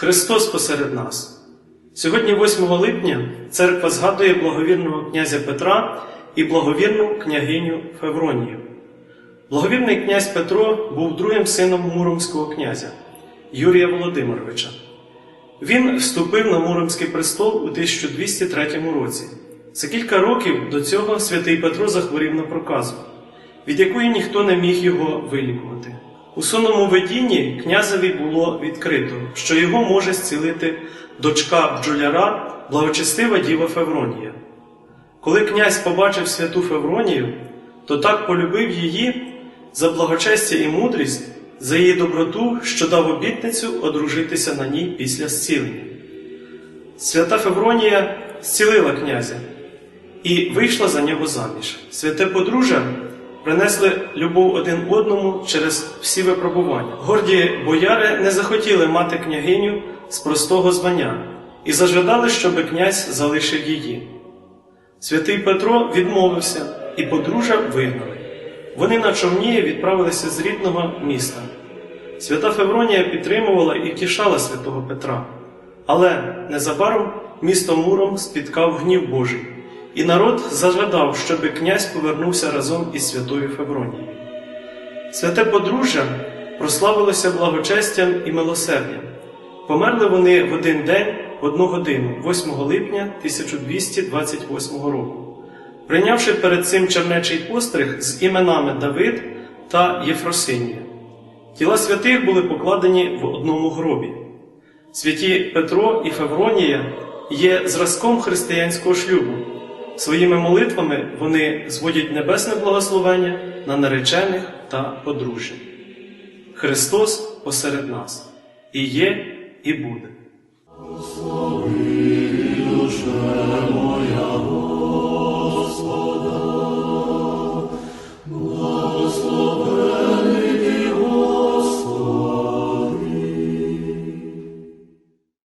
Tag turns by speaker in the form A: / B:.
A: Христос посеред нас. Сьогодні, 8 липня, церква згадує благовірного князя Петра і благовірну княгиню Февронію. Благовірний князь Петро був другим сином Муромського князя Юрія Володимировича. Він вступив на Муромський престол у 1203 році. За кілька років до цього святий Петро захворів на проказу, від якої ніхто не міг його вилікувати. У сонному видінні князеві було відкрито, що його може зцілити дочка бджоляра, благочестива діва Февронія. Коли князь побачив святу Февронію, то так полюбив її за благочестя і мудрість, за її доброту, що дав обітницю одружитися на ній після зцілення. Свята Февронія зцілила князя і вийшла за нього заміж. Святе подружжя принесли любов один одному через всі випробування. Горді бояри не захотіли мати княгиню з простого звання і зажадали, щоб князь залишив її. Святий Петро відмовився, і подружжя вигнали. Вони на човні відправилися з рідного міста. Свята Февронія підтримувала і втішала святого Петра. Але незабаром місто Муром спіткав гнів Божий, і народ зажадав, щоб князь повернувся разом із святою Февронією. Святе подружжя прославилося благочестям і милосердям. Померли вони в один день, в одну годину, 8 липня 1228 року, прийнявши перед цим чернечий постриг з іменами Давид та Єфросинія. Тіла святих були покладені в одному гробі. Святі Петро і Февронія є зразком християнського шлюбу. Своїми молитвами вони зводять небесне благословення на наречених та подружжя. Христос посеред нас і є, і буде.